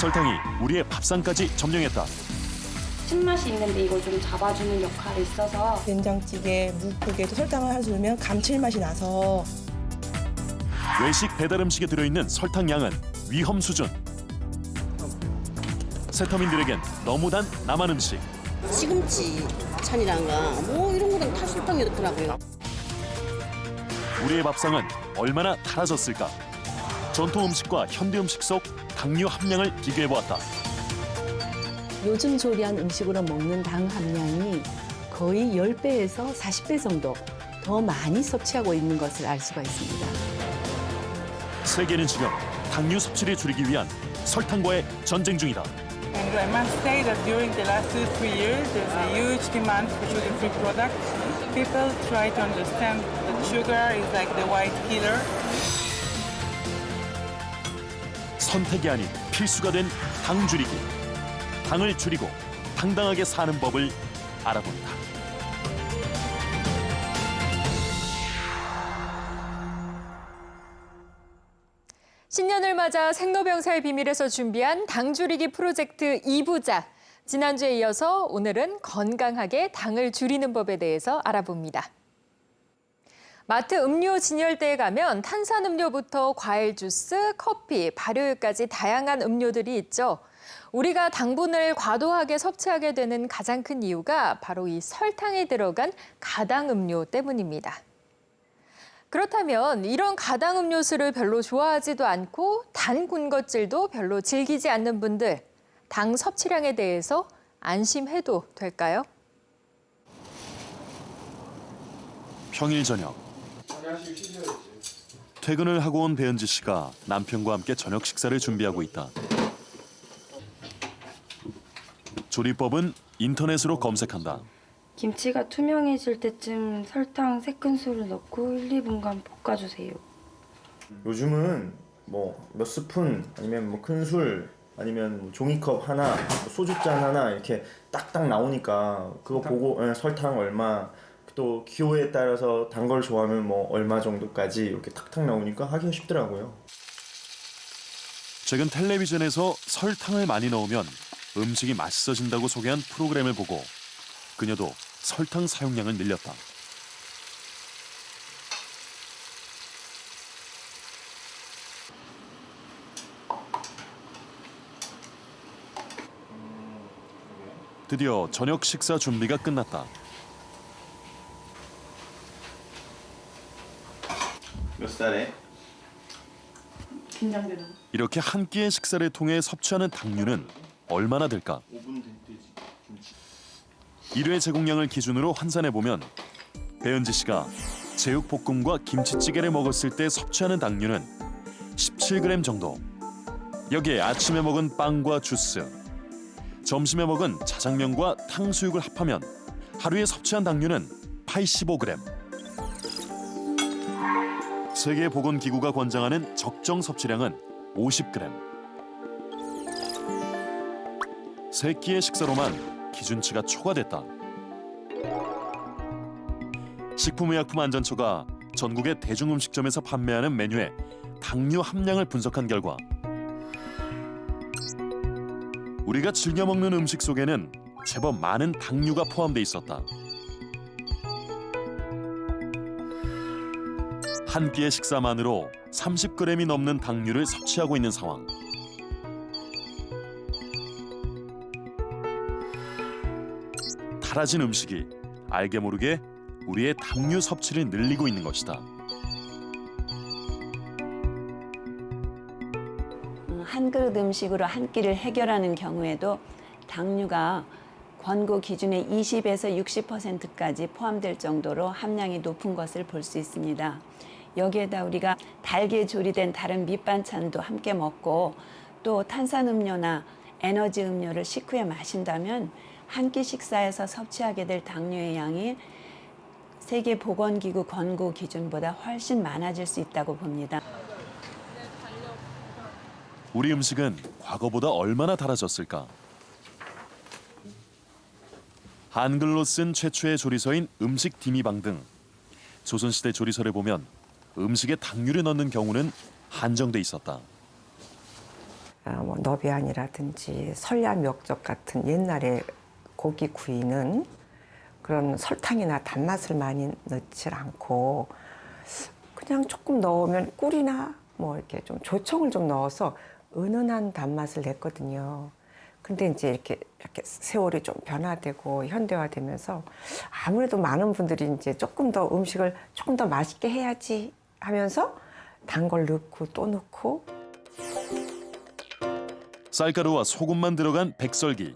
설탕이 우리의 밥상까지 점령했다. 신맛이 있는데 이걸 좀 잡아주는 역할이 있어서 된장찌개, 묵국에도 설탕을 해주면 감칠맛이 나서 외식 배달 음식에 들어있는 설탕 양은 위험 수준. 세터민들에겐 너무 단 남한 음식. 시금치 찬이란가 뭐 이런 거는 다 설탕이 넣더라고요. 우리의 밥상은 얼마나 달아졌을까? 전통 음식과 현대 음식 속 당류 함량을 비교해 보았다. 요즘 조리한 음식으로 먹는 당 함량이 거의 10배에서 40배 정도 더 많이 섭취하고 있는 것을 알 수가 있습니다. 세계는 지금 당류 섭취를 줄이기 위한 설탕과의 전쟁 중이다. And I must say that during the last two, three years, there's a huge demand for sugar-free products. People try to understand that sugar is like the white killer. 선택이 아닌 필수가 된 당 줄이기. 당을 줄이고 당당하게 사는 법을 알아본다. 신년을 맞아 생로병사의 비밀에서 준비한 당 줄이기 프로젝트 2부작. 지난주에 이어서 오늘은 건강하게 당을 줄이는 법에 대해서 알아봅니다. 마트 음료 진열대에 가면 탄산음료부터 과일 주스, 커피, 발효유까지 다양한 음료들이 있죠. 우리가 당분을 과도하게 섭취하게 되는 가장 큰 이유가 바로 이 설탕이 들어간 가당 음료 때문입니다. 그렇다면 이런 가당 음료수를 별로 좋아하지도 않고 단 군것질도 별로 즐기지 않는 분들, 당 섭취량에 대해서 안심해도 될까요? 평일 저녁. 퇴근을 하고 온 배은지 씨가 남편과 함께 저녁 식사를 준비하고 있다. 조리법은 인터넷으로 검색한다. 김치가 투명해질 때쯤 설탕 3큰술을 넣고 1, 2분간 볶아주세요. 요즘은 뭐 몇 스푼 아니면 뭐 큰술 아니면 뭐 종이컵 하나 뭐 소주잔 하나 이렇게 딱딱 나오니까 그거 보고 예, 설탕 얼마 또 기호에 따라서 단 걸 좋아하면 뭐 얼마 정도까지 이렇게 탁탁 나오니까 하기가 쉽더라고요. 최근 텔레비전에서 설탕을 많이 넣으면 음식이 맛있어진다고 소개한 프로그램을 보고 그녀도 설탕 사용량을 늘렸다. 드디어 저녁 식사 준비가 끝났다. 몇 살에? 이렇게 한 끼의 식사를 통해 섭취하는 당류는 얼마나 될까? 5분 되지. 김치. 1회 제공량을 기준으로 환산해 보면 배은지 씨가 제육볶음과 김치찌개를 먹었을 때 섭취하는 당류는 17g 정도. 여기에 아침에 먹은 빵과 주스, 점심에 먹은 자장면과 탕수육을 합하면 하루에 섭취한 당류는 85g. 세계보건기구가 권장하는 적정 섭취량은 50g. 세 끼의 식사로만 기준치가 초과됐다. 식품의약품안전처가 전국의 대중음식점에서 판매하는 메뉴의 당류 함량을 분석한 결과 우리가 즐겨 먹는 음식 속에는 제법 많은 당류가 포함돼 있었다. 한 끼의 식사만으로 30g이 넘는 당류를 섭취하고 있는 상황. 달아진 음식이 알게 모르게 우리의 당류 섭취를 늘리고 있는 것이다. 음, 한 그릇 음식으로 한 끼를 해결하는 경우에도 당류가 권고 기준의 20에서 60%까지 포함될 정도로 함량이 높은 것을 볼 수 있습니다. 여기에다 우리가 달게 조리된 다른 밑반찬도 함께 먹고 또 탄산음료나 에너지 음료를 식후에 마신다면 한 끼 식사에서 섭취하게 될 당류의 양이 세계 보건기구 권고 기준보다 훨씬 많아질 수 있다고 봅니다. 우리 음식은 과거보다 얼마나 달아졌을까? 한글로 쓴 최초의 조리서인 음식 디미방 등 조선시대 조리서를 보면 음식에 당류를 넣는 경우는 한정돼 있었다. 어, 뭐 너비안이라든지 설야미역적 같은 옛날에 고기 구이는 그런 설탕이나 단맛을 많이 넣질 않고 그냥 조금 넣으면 꿀이나 뭐 이렇게 좀 조청을 좀 넣어서 은은한 단맛을 냈거든요. 근데 이제 이렇게 이렇게 세월이 좀 변화되고 현대화되면서 아무래도 많은 분들이 이제 조금 더 음식을 조금 더 맛있게 해야지 하면서 단 걸 넣고 또 넣고 쌀가루와 소금만 들어간 백설기.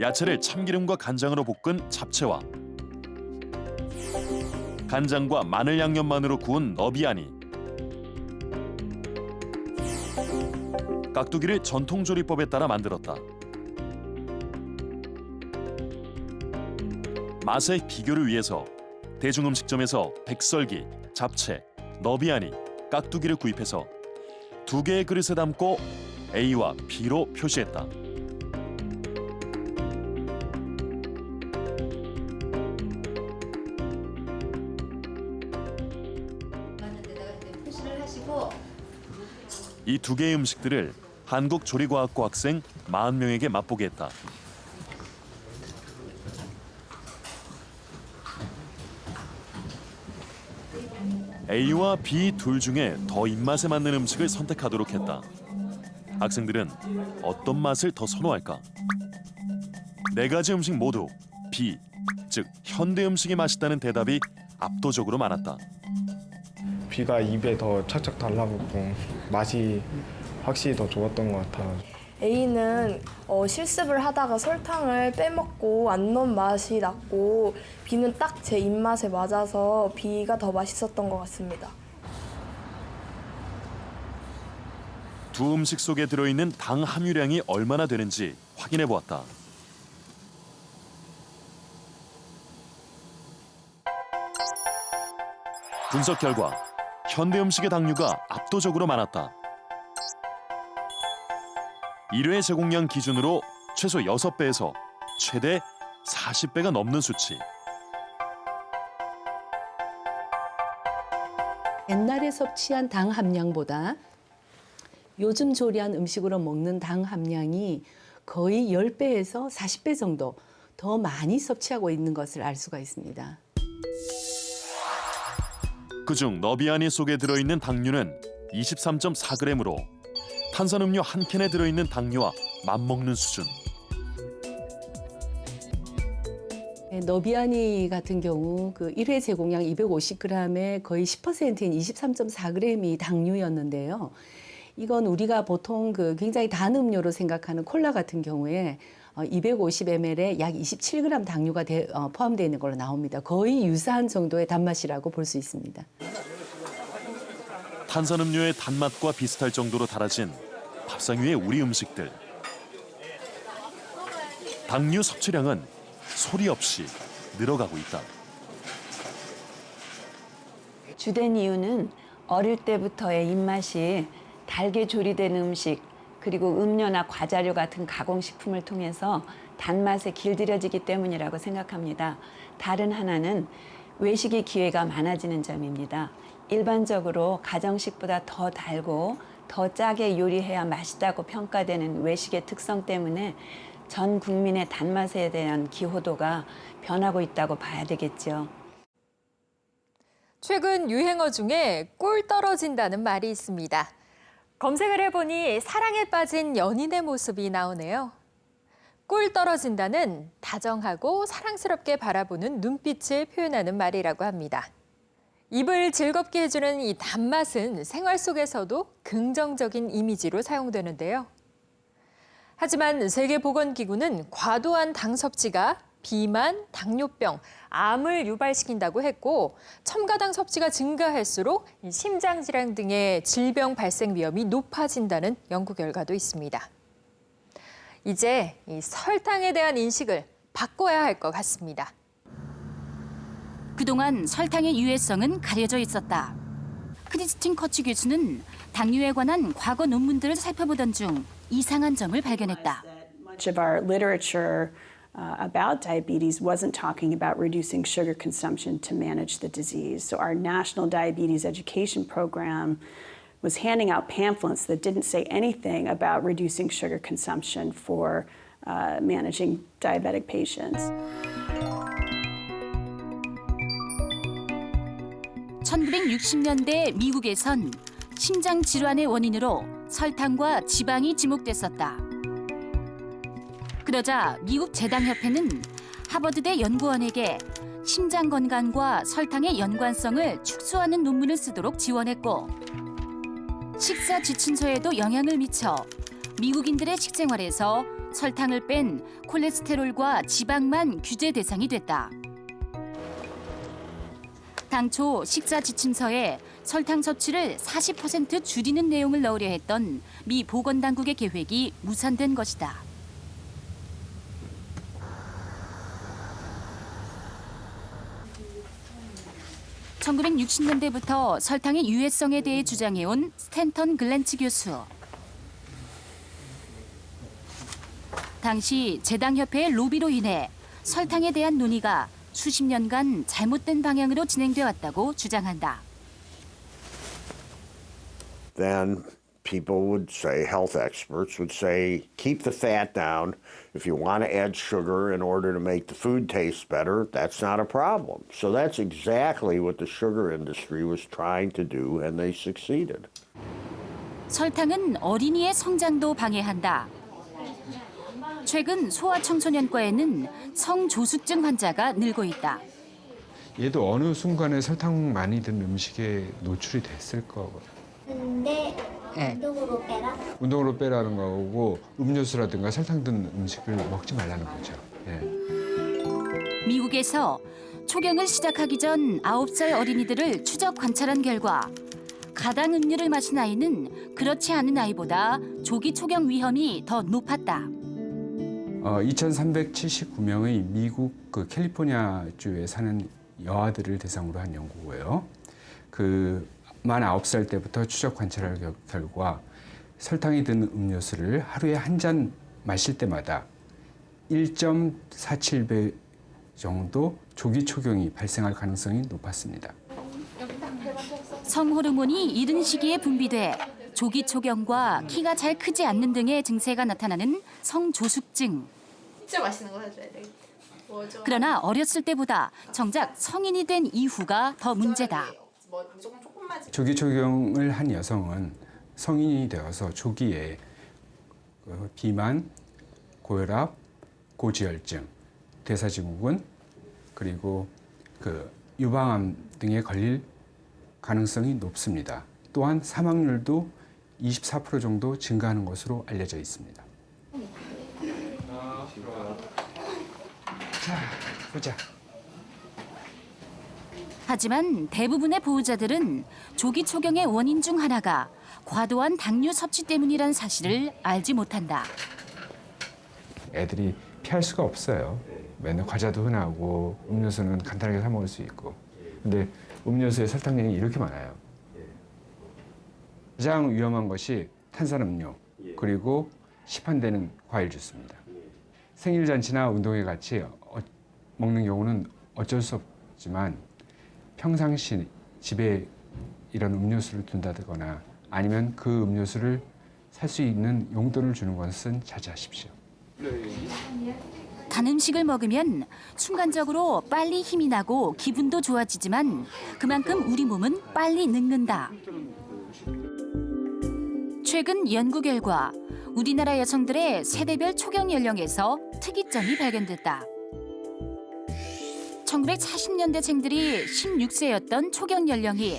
야채를 참기름과 간장으로 볶은 잡채와 간장과 마늘 양념만으로 구운 너비아니. 깍두기를 전통 조리법에 따라 만들었다. 맛의 비교를 위해서 대중음식점에서 백설기, 잡채, 너비아니, 깍두기를 구입해서 두 개의 그릇에 담고 A와 B로 표시했다. 이두 개의 음식들을 한국조리과학과 학생 40명에게 맛보게 했다. A와 B 둘 중에 더 입맛에 맞는 음식을 선택하도록 했다. 학생들은 어떤 맛을 더 선호할까? 네 가지 음식 모두 B, 즉 현대 음식이 맛있다는 대답이 압도적으로 많았다. 비가 입에 더 착착 달라붙고 맛이 확실히 더 좋았던 것 같아요. A는 어, 실습을 하다가 설탕을 빼먹고 안 넣은 맛이 났고 B는 딱 제 입맛에 맞아서 B가 더 맛있었던 것 같습니다. 두 음식 속에 들어있는 당 함유량이 얼마나 되는지 확인해 보았다. 분석 결과 현대 음식의 당류가 압도적으로 많았다. 1회 제공량 기준으로 최소 6배에서 최대 40배가 넘는 수치. 옛날에 섭취한 당 함량보다 요즘 조리한 음식으로 먹는 당 함량이 거의 10배에서 40배 정도 더 많이 섭취하고 있는 것을 알 수가 있습니다. 그중 너비아니 속에 들어있는 당류는 23.4g으로 탄산음료 한 캔에 들어있는 당류와 맞먹는 수준. 네, 너비아니 같은 경우 그 1회 제공량 250g에 거의 10%인 23.4g이 당류였는데요. 이건 우리가 보통 그 굉장히 단 음료로 생각하는 콜라 같은 경우에 250ml에 약 27g 당류가 대- 어, 포함되어 있는 걸로 나옵니다. 거의 유사한 정도의 단맛이라고 볼 수 있습니다. 탄산음료의 단맛과 비슷할 정도로 달아진 밥상 위의 우리 음식들. 당류 섭취량은 소리 없이 늘어가고 있다. 주된 이유는 어릴 때부터의 입맛이 달게 조리된 음식 그리고 음료나 과자류 같은 가공식품을 통해서 단맛에 길들여지기 때문이라고 생각합니다. 다른 하나는 외식의 기회가 많아지는 점입니다. 일반적으로 가정식보다 더 달고 더 짜게 요리해야 맛있다고 평가되는 외식의 특성 때문에 전 국민의 단맛에 대한 기호도가 변하고 있다고 봐야 되겠죠. 최근 유행어 중에 꿀 떨어진다는 말이 있습니다. 검색을 해보니 사랑에 빠진 연인의 모습이 나오네요. 꿀 떨어진다는 다정하고 사랑스럽게 바라보는 눈빛을 표현하는 말이라고 합니다. 입을 즐겁게 해주는 이 단맛은 생활 속에서도 긍정적인 이미지로 사용되는데요. 하지만 세계보건기구는 과도한 당 섭취가 비만, 당뇨병, 암을 유발시킨다고 했고 첨가당 섭취가 증가할수록 이 심장 질환 등의 질병 발생 위험이 높아진다는 연구 결과도 있습니다. 이제 이 설탕에 대한 인식을 바꿔야 할 것 같습니다. 그동안 설탕의 유해성은 가려져 있었다. 크리스틴 커치 교수는 당류에 관한 과거 논문들을 살펴보던 중 이상한 점을 발견했다. Much of our literature uh, about diabetes wasn't talking about reducing sugar consumption to manage the disease. So our national diabetes education program was handing out pamphlets that didn't say anything about reducing sugar consumption for uh, managing diabetic patients. 1960년대 미국에선 심장 질환의 원인으로 설탕과 지방이 지목됐었다. 그러자 미국 제당협회는 하버드대 연구원에게 심장 건강과 설탕의 연관성을 축소하는 논문을 쓰도록 지원했고 식사 지침서에도 영향을 미쳐 미국인들의 식생활에서 설탕을 뺀 콜레스테롤과 지방만 규제 대상이 됐다. 당초 식사 지침서에 설탕 섭취를 40% 줄이는 내용을 넣으려 했던 미 보건당국의 계획이 무산된 것이다. (1960년대부터) 설탕의 유해성에 대해 주장해온 스탠턴 글렌츠 교수. 당시 제당협회의 로비로 인해 설탕에 대한 논의가 수십 년간 잘못된 방향으로 진행돼 왔다고 주장한다. then people would say, health experts would say, keep the fat down. If you want to add sugar in order to make the food taste better, that's not a problem. So that's exactly what the sugar industry was trying to do, and they succeeded. 설탕은 어린이의 성장도 방해한다. 최근 소아청소년과에는 성조숙증 환자가 늘고 있다. 얘도 어느 순간에 설탕 많이 든 음식에 노출이 됐을 거거든요. 근데 운동으로 빼라? 운동으로 빼라는 거고 음료수라든가 설탕 든 음식을 먹지 말라는 거죠. 예. 미국에서 초경을 시작하기 전 9살 어린이들을 추적 관찰한 결과 가당 음료를 마신 아이는 그렇지 않은 아이보다 조기 초경 위험이 더 높았다. 어, 2,379명의 미국 그 캘리포니아주에 사는 여아들을 대상으로 한 연구고요. 그 만 9살 때부터 추적 관찰할 결- 결과 설탕이 든 음료수를 하루에 한 잔 마실 때마다 1.47배 정도 조기 초경이 발생할 가능성이 높았습니다. 성호르몬이 이른 시기에 분비돼 조기 초경과 키가 잘 크지 않는 등의 증세가 나타나는 성조숙증. 진짜 맛있는 거 사줘야 돼. 뭐죠? 그러나 어렸을 때보다 정작 성인이 된 이후가 더 문제다. 뭐 무조건 조금만 조기 초경을 한 여성은 성인이 되어서 조기에 그 비만, 고혈압, 고지혈증, 대사증후군 그리고 그 유방암 등에 걸릴 가능성이 높습니다. 또한 사망률도 24% 정도 증가하는 것으로 알려져 있습니다. 자, 보자. 하지만 대부분의 보호자들은 조기 초경의 원인 중 하나가 과도한 당류 섭취 때문이란 사실을 알지 못한다. 애들이 피할 수가 없어요. 맨날 과자도 흔하고 음료수는 간단하게 사 먹을 수 있고. 근데 음료수에 설탕량이 이렇게 많아요. 가장 위험한 것이 탄산음료 그리고 시판되는 과일 주스입니다. 생일 잔치나 운동회 같이 어- 먹는 경우는 어쩔 수 없지만 평상시 집에 이런 음료수를 둔다거나 아니면 그 음료수를 살 수 있는 용돈을 주는 것은 자제하십시오. 단 음식을 먹으면 순간적으로 빨리 힘이 나고 기분도 좋아지지만 그만큼 우리 몸은 빨리 늙는다. 최근 연구 결과 우리나라 여성들의 세대별 초경 연령에서 특이점이 발견됐다. 1940년대생들이 16세였던 초경 연령이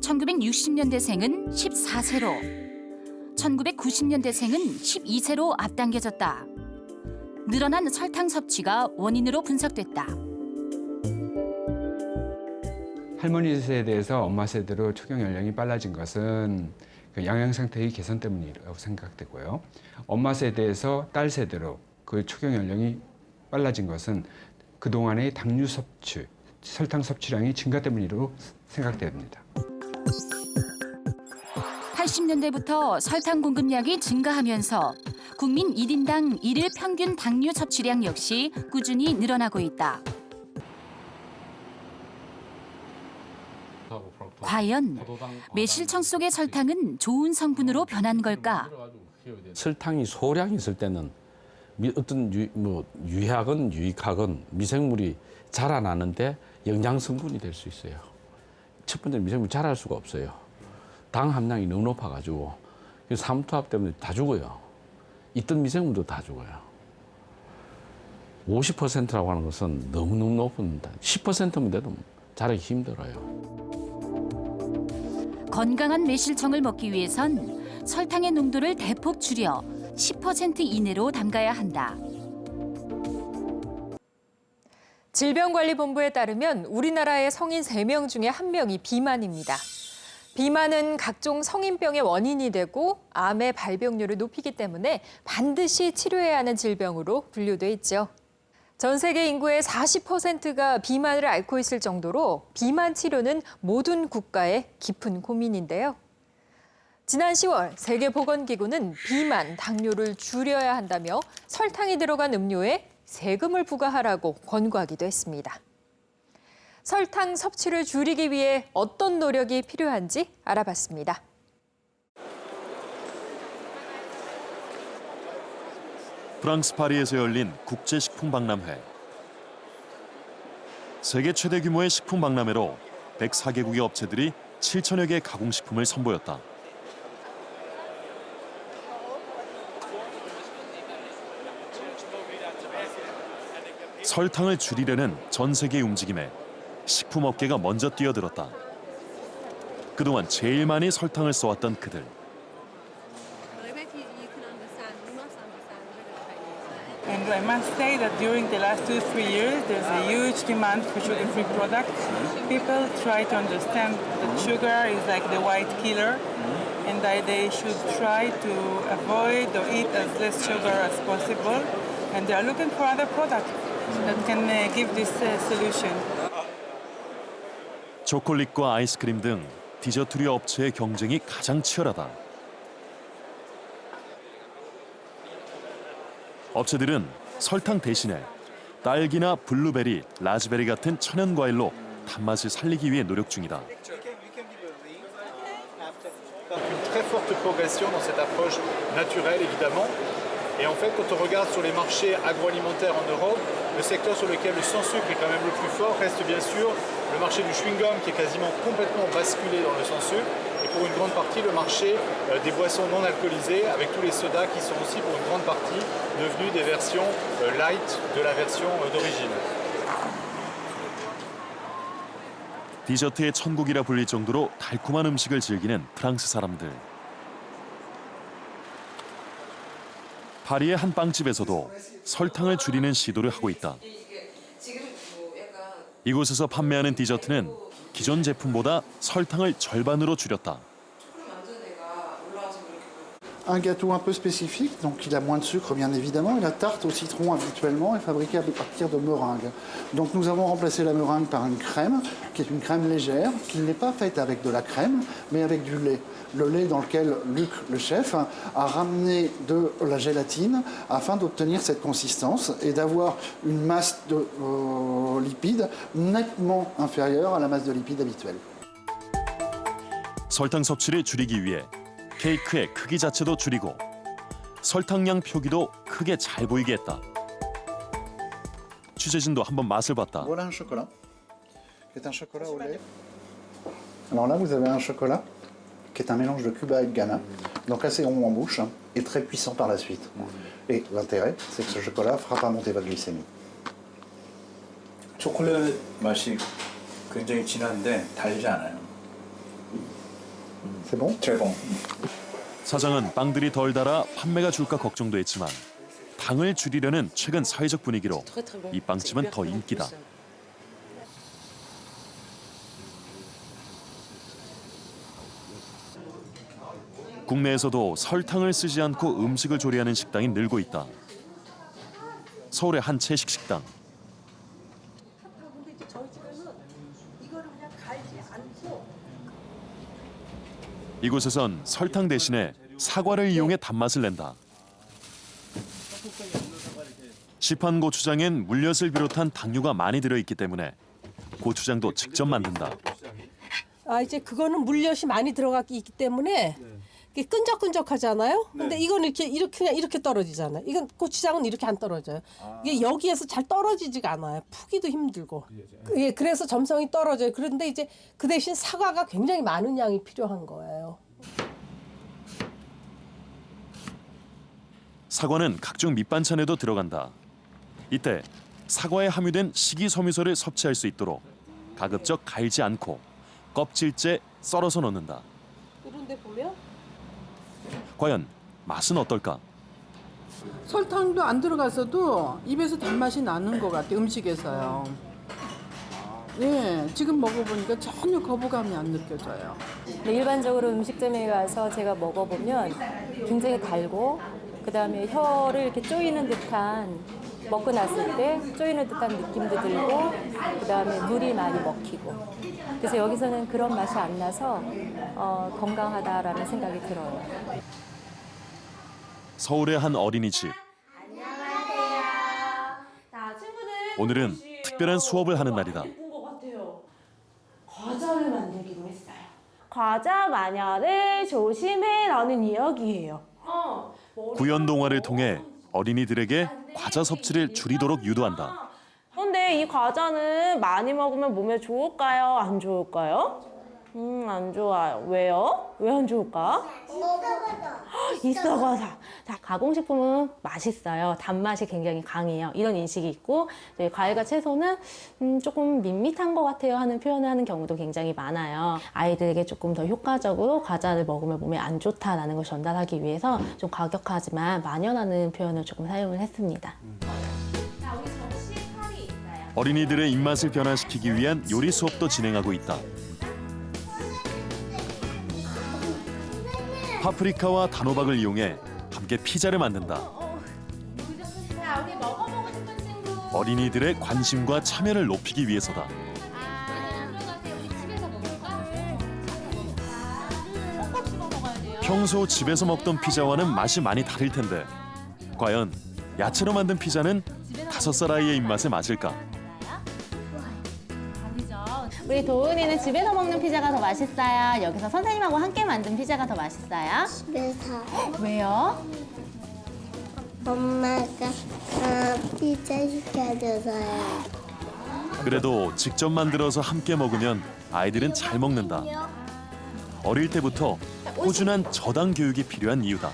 1960년대생은 14세로 1990년대생은 12세로 앞당겨졌다. 늘어난 설탕 섭취가 원인으로 분석됐다. 할머니 세대에서 엄마 세대로 초경 연령이 빨라진 것은 그 영양 상태의 개선 때문이라고 생각되고요. 엄마 세대에서 딸 세대로 그 초경 연령이 빨라진 것은 그 동안의 당류 섭취, 설탕 섭취량이 증가 때문이라고 생각됩니다. 80년대부터 설탕 공급량이 증가하면서 국민 1인당 일일 평균 당류 섭취량 역시 꾸준히 늘어나고 있다. 과연 매실청 속의 설탕은 좋은 성분으로 변한 걸까? 설탕이 소량 있을 때는 미- 어떤 유, 뭐 유해하건 유익하건 미생물이 자라나는데 영양 성분이 될 수 있어요. 첫 번째 미생물 자랄 수가 없어요. 당 함량이 너무 높아가지고 그래서 삼투압 때문에 다 죽어요. 있던 미생물도 다 죽어요. 50%라고 하는 것은 너무너무 높은 10%면 돼도 자라기 힘들어요. 건강한 매실청을 먹기 위해선 설탕의 농도를 대폭 줄여 10% 이내로 담가야 한다. 질병관리본부에 따르면 우리나라의 성인 3명 중에 1명이 비만입니다. 비만은 각종 성인병의 원인이 되고 암의 발병률을 높이기 때문에 반드시 치료해야 하는 질병으로 분류돼 있죠. 전 세계 인구의 40%가 비만을 앓고 있을 정도로 비만 치료는 모든 국가의 깊은 고민인데요. 지난 10월 세계보건기구는 비만, 당뇨를 줄여야 한다며 설탕이 들어간 음료에 세금을 부과하라고 권고하기도 했습니다. 설탕 섭취를 줄이기 위해 어떤 노력이 필요한지 알아봤습니다. 프랑스 파리에서 열린 국제식품박람회. 세계 최대 규모의 식품 박람회로 104개국의 업체들이 7천여 개의 가공식품을 선보였다. 설탕을 줄이려는 전 세계의 움직임에 식품업계가 먼저 뛰어들었다. 그동안 제일 많이 설탕을 써왔던 그들. And I must say that during the last two, three years, there's a huge demand for sugar-free products. People try to understand that sugar is like the white killer, and that they should try to avoid or eat as less sugar as possible. And they are looking for other products that can uh, give this uh, solution. 초콜릿과 아이스크림 등 디저트류 업체의 경쟁이 가장 치열하다. 업체들은 설탕 대신에 딸기나 블루베리, 라즈베리 같은 천연 과일로 단맛을 살리기 위해 노력 중이다. Et pour une grande partie, le marché euh, des boissons non alcoolisées, avec tous les sodas qui sont aussi pour une grande partie devenus des versions euh, light de la version euh, d'origine. 디저트의 천국이라 불릴 정도로 달콤한 음식을 즐기는 프랑스 사람들. 파리의 한 빵집에서도 설탕을 줄이는 시도를 하고 있다. 이곳에서 판매하는 디저트는 기존 제품보다 설탕을 절반으로 줄였다. Un gâteau un peu spécifique, donc il a moins de sucre bien évidemment, et la tarte au citron habituellement est fabriquée à partir de meringue. Donc nous avons remplacé la meringue par une crème, qui est une crème légère, qui n'est pas faite avec de la crème, mais avec du lait. Le lait dans lequel Luc, le chef, a ramené de la gélatine afin d'obtenir cette consistance et d'avoir une masse de euh, lipides nettement inférieure à la masse de lipides habituelle. 케이크의 크기 자체도 줄이고 설탕량 표기도 크게 잘 보이게 했다. 취재진도 한번 맛을 봤다. Voilà un chocolat, qui est un chocolat au lait. Alors là, vous avez un chocolat qui est un mélange de Cuba et de Ghana, donc assez rond en bouche hein, et très puissant par la suite. Et l'intérêt, c'est que ce chocolat ne fera pas monter votre glycémie. 초콜릿 맛이 굉장히 진한데 달지 않아요. Très bon. 사장은 빵들이 덜 달아 판매가 줄까 걱정도 했지만 당을 줄이려는 최근 사회적 분위기로 이 빵집은 더 인기다. 국내에서도 설탕을 쓰지 않고 음식을 조리하는 식당이 늘고 있다. 서울의 한 채식 식당. 이곳에선 설탕 대신에 사과를 이용해 단맛을 낸다. 시판 고추장엔 물엿을 비롯한 당류가 많이 들어있기 때문에 고추장도 직접 만든다. 아 이제 그거는 물엿이 많이 들어가기 있기 때문에 이게 끈적끈적하잖아요. 근데 이건 이렇게 이렇게 그냥 이렇게 떨어지잖아요. 이건 고추장은 이렇게 안 떨어져요. 이게 여기에서 잘 떨어지지가 않아요. 푸기도 힘들고. 예, 그래서 점성이 떨어져요. 그런데 이제 그 대신 사과가 굉장히 많은 양이 필요한 거예요. 사과는 각종 밑반찬에도 들어간다. 이때 사과에 함유된 식이섬유소를 섭취할 수 있도록 가급적 갈지 않고 껍질째 썰어서 넣는다. 그런데 보면 과연 맛은 어떨까? 설탕도 안 들어가서도 입에서 단맛이 나는 것 같아요. 음식에서요. 예, 지금 먹어보니까 전혀 거부감이 안 느껴져요. 네, 일반적으로 음식점에 가서 제가 먹어보면 굉장히 달고 그다음에 혀를 이렇게 쪼이는 듯한 먹고 났을 때 쪼이는 듯한 느낌도 들고 그 다음에 물이 많이 먹히고 그래서 여기서는 그런 맛이 안 나서 어, 건강하다라는 생각이 들어요. 서울의 한 어린이집. 오늘은 특별한 수업을 하는 날이다. 과자를 만들기로 했어요. 과자 마녀를 조심해라는 이야기예요. 구연 동화를 통해 어린이들에게 과자 섭취를 줄이도록 유도한다. 근데 이 과자는 많이 먹으면 몸에 좋을까요? 안 좋을까요? 음, 안 좋아요. 왜요? 왜 안 좋을까? 있어봐서. 자, 가공식품은 맛있어요. 단맛이 굉장히 강해요. 이런 인식이 있고, 네, 과일과 채소는 음, 조금 밋밋한 것 같아요 하는 표현을 하는 경우도 굉장히 많아요. 아이들에게 조금 더 효과적으로 과자를 먹으면 몸에 안 좋다라는 걸 전달하기 위해서 좀 과격하지만 만연하는 표현을 조금 사용을 했습니다. 어린이들의 입맛을 변화시키기 위한 요리 수업도 진행하고 있다. 파프리카와 단호박을 이용해 함께 피자를 만든다. 어린이들의 관심과 참여를 높이기 위해서다. 평소 집에서 먹던 피자와는 맛이 많이 다를 텐데 과연 야채로 만든 피자는 다섯 살 아이의 입맛에 맞을까? 우리 도은이는 집에서 먹는 피자가 더 맛있어요. 여기서 선생님하고 함께 만든 피자가 더 맛있어요. 집에서 왜요? 엄마가 어, 피자 시켜줘서요. 그래도 직접 만들어서 함께 먹으면 아이들은 잘 먹는다. 어릴 때부터 꾸준한 저당 교육이 필요한 이유다.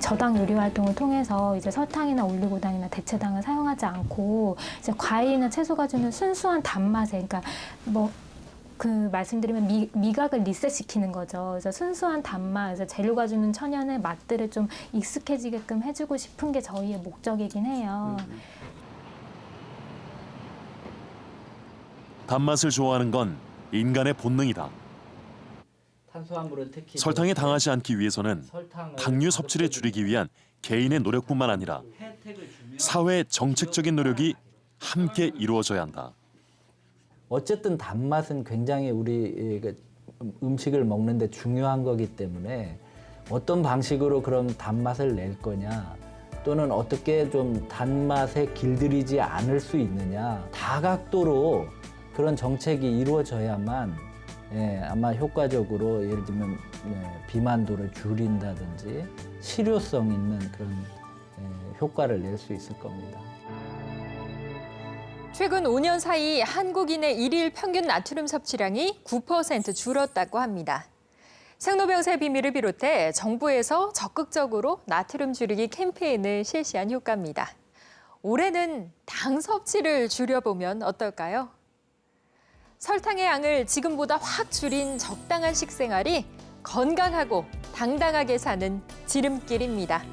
저당 요리 활동을 통해서 이제 설탕이나 올리고당이나 대체당을 사용하지 않고 이제 과일이나 채소가 주는 순수한 단맛에 그러니까 뭐 그 말씀드리면 미, 미각을 리셋시키는 거죠. 그래서 순수한 단맛, 그래서 재료가 주는 천연의 맛들을 좀 익숙해지게끔 해주고 싶은 게 저희의 목적이긴 해요. 단맛을 좋아하는 건 인간의 본능이다. 탄수화물은 특히 설탕에 당하지 않기 위해서는 당류 섭취를 줄이기 위한 개인의 노력뿐만 아니라 사회의 정책적인 노력이 함께 이루어져야 한다. 어쨌든 단맛은 굉장히 우리 그 음식을 먹는데 중요한 거기 때문에 어떤 방식으로 그럼 단맛을 낼 거냐 또는 어떻게 좀 단맛에 길들이지 않을 수 있느냐 다각도로 그런 정책이 이루어져야만 예, 아마 효과적으로 예를 들면 예, 비만도를 줄인다든지 실효성 있는 그런 예, 효과를 낼 수 있을 겁니다. 최근 5년 사이 한국인의 일일 평균 나트륨 섭취량이 9% 줄었다고 합니다. 생로병사의 비밀을 비롯해 정부에서 적극적으로 나트륨 줄이기 캠페인을 실시한 효과입니다. 올해는 당 섭취를 줄여보면 어떨까요? 설탕의 양을 지금보다 확 줄인 적당한 식생활이 건강하고 당당하게 사는 지름길입니다.